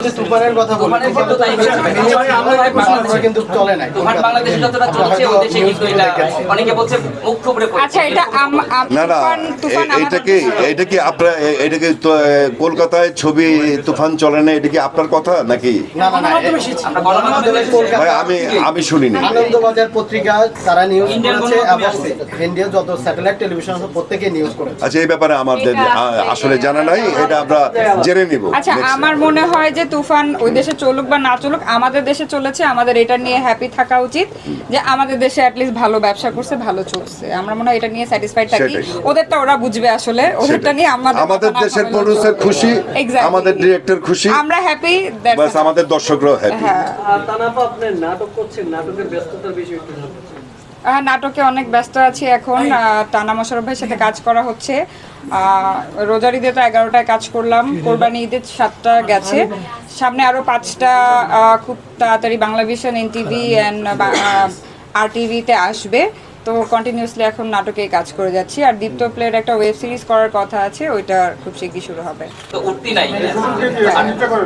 যে তুফানের কথা বলি তুফানের ক্ষেত্রে তাই হয়েছে। তুফানের আমরা বাংলাদেশে কিন্তু চলে নাই বাংলাদেশে যতটা চলছে ওই দেশে কিন্তু এটা অনেকে বলছে মুখ থুবড়ে আচ্ছা এটা আম- আম- না না তুফান তুফান এ- এটা কি এটা কি আপনার এটা কি কলকাতায় ছবি তুফান চলে না এটা কি আপনার কথা নাকি না ভাই আমি আমি শুনিনি আনন্দবাজার পত্রিকা তারা নিউজ করেছে এবং ইন্ডিয়া যত স্যাটেলাইট টেলিভিশন আছে প্রত্যেকে নিউজ করেছে আচ্ছা এই ব্যাপারে আমাদের আসলে জানা নাই এটা আমরা জেনে নিব আচ্ছা. আমার মনে হয় যে তুফান ওই দেশে চলুক বা না চলুক আমাদের দেশে চলেছে আমাদের এটা নিয়ে হ্যাপি থাকা উচিত যে আমাদের দেশে অ্যাটলিস্ট ভালো ব্যবসা করছে ভালো চলছে। আমরা মনে হয় এটা নিয়ে স্যাটিসফাইড থাকি। ওদেরটা ওরা বুঝবে আসলে ওদেরটা নিয়ে আমাদের আমাদের দেশের প্রডিউসার। খুশি আমাদের ডিরেক্টর খুশি। আমরা হ্যাপি বাস আমাদের দর্শকরাও হ্যাপি হ্যাঁ। তানাপা আপনি নাটক করছেন নাটকের ব্যস্ততার বিষয় একটু নাটকে অনেক ব্যস্ত আছি এখন। টানা মোশারফ ভাইয়ের সাথে কাজ করা হচ্ছে। আহ, রোজার ঈদে তো এগারোটায় কাজ করলাম। কোরবানি ঈদে সাতটা গেছে। সামনে আরও পাঁচটা আহ, খুব তাড়াতাড়ি Bangla Vision N TV and আর টিভিতে আসবে। তো কন্টিনিউসলি এখন নাটকে কাজ করে যাচ্ছি। আর দীপ্ত প্লের একটা ওয়েব সিরিজ করার কথা আছে ওইটা খুব শীঘ্রই শুরু হবে। তো উঠতি নাই।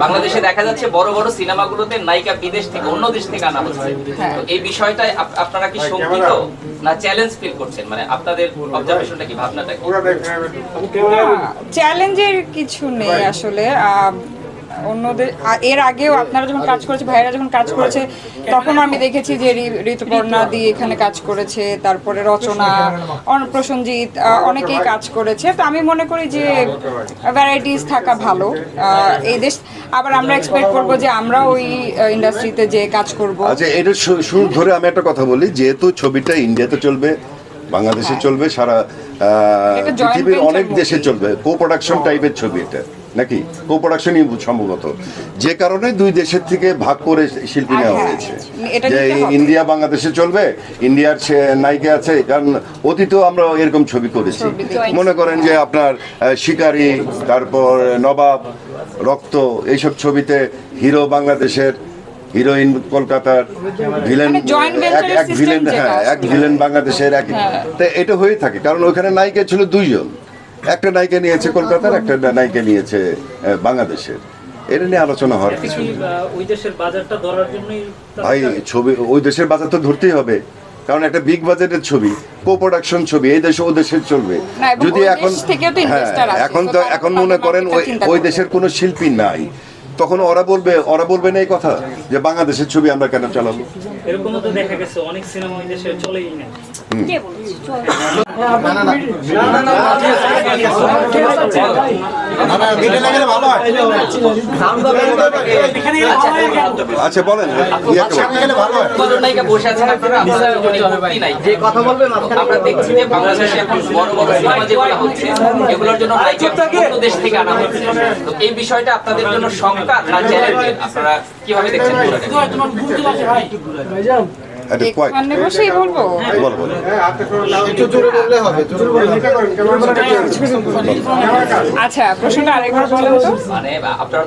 বাংলাদেশে দেখা যাচ্ছে বড় বড় সিনেমাগুলোতে নায়িকা বিদেশ থেকে অন্য দেশ থেকে আনা হচ্ছে। হ্যাঁ। তো এই বিষয়টাই আপনারা কি শঙ্কিত না চ্যালেঞ্জ ফিল করছেন? মানে আপনাদের অবজারভেশনটা কি ভাবনাটা কি? চ্যালেঞ্জের কিছু নেই আসলে। আহ, অন্যদের এর আগেও আপনারা যখন কাজ করেছে ভাইরা যখন কাজ করেছে তখন আমি দেখেছি যে ঋতুপর্ণা দিয়ে এখানে কাজ করেছে তারপরে রচনা প্রসঞ্জিৎ অনেকেই কাজ করেছে। তো আমি মনে করি যে ভ্যারাইটিস থাকা ভালো। এই দেশ আবার আমরা এক্সপেক্ট করব যে আমরা ওই ইন্ডাস্ট্রিতে যে কাজ করব। আচ্ছা এটা শুরু ধরে আমি একটা কথা বলি যেহেতু ছবিটা ইন্ডিয়াতে চলবে বাংলাদেশে চলবে সারা পৃথিবীর অনেক দেশে চলবে কো প্রোডাকশন টাইপের ছবি এটা। নাকি? কো প্রোডাকশনই সম্ভবত। যে কারণে দুই দেশের থেকে ভাগ করে শিল্পী নেওয়া হ্যাঁ, হয়েছে। যে নিতে ইন্ডিয়া বাংলাদেশে চলবে ইন্ডিয়ার সে নায়িকা আছে কারণ অতীতেও আমরা এরকম ছবি করেছি। মনে করেন যে আপনার শিকারী তারপর নবাব রক্ত এইসব ছবিতে হিরো বাংলাদেশের হিরোইন কলকাতার ভিলেন মানে এক এক ভিলেন হ্যাঁ এক ভিলেন বাংলাদেশের এক হ্যাঁ। তো এটা হয়ে থাকে কারণ ওইখানে নায়িকা ছিল দুইজন। একটা নায়িকা নিয়েছে কলকাতার একটা নায়িকা নিয়েছে বাংলাদেশের এটা নিয়ে আলোচনা হওয়ার কিছু কি নেই। আহ, ওই দেশের বাজারটা ধরার জন্যই তারা- ভাই ছবি ওই দেশের বাজার তো ধরতেই হবে কারণ একটা বিগ বাজেটের ছবি কো প্রোডাকশন ছবি এই দেশে ও দেশের চলবে যদি এখন হ্যাঁ এখন তো এখন মনে করেন ওই। দেশের কোনো শিল্পী নাই তখন ওরা বলবে ওরা বলবে না এই কথা যে বাংলাদেশের ছবি আমরা কেন চালাবো এরকম তো দেখা গেছে অনেক সিনেমা ওই দেশে চলেই না না না না আচ্ছা বলেন। উঠতি নাই। যে কথা বলবেন আমরা দেখছি যে বাংলাদেশে এখন বড় বড় সিনেমা যেগুলো হচ্ছে এগুলোর জন্য দেশ থেকে আনা হচ্ছে। তো এই বিষয়টা আপনাদের জন্য না চ্যালেঞ্জ আপনারা কীভাবে দেখছেন বিষয়টাকে? এটা কয় বসেই বলব। বলো বলো। একটু জোরে বললে হবে জোরে বললে আচ্ছা প্রশ্নটা আরেকবার বলেন তো। মানে আপনারা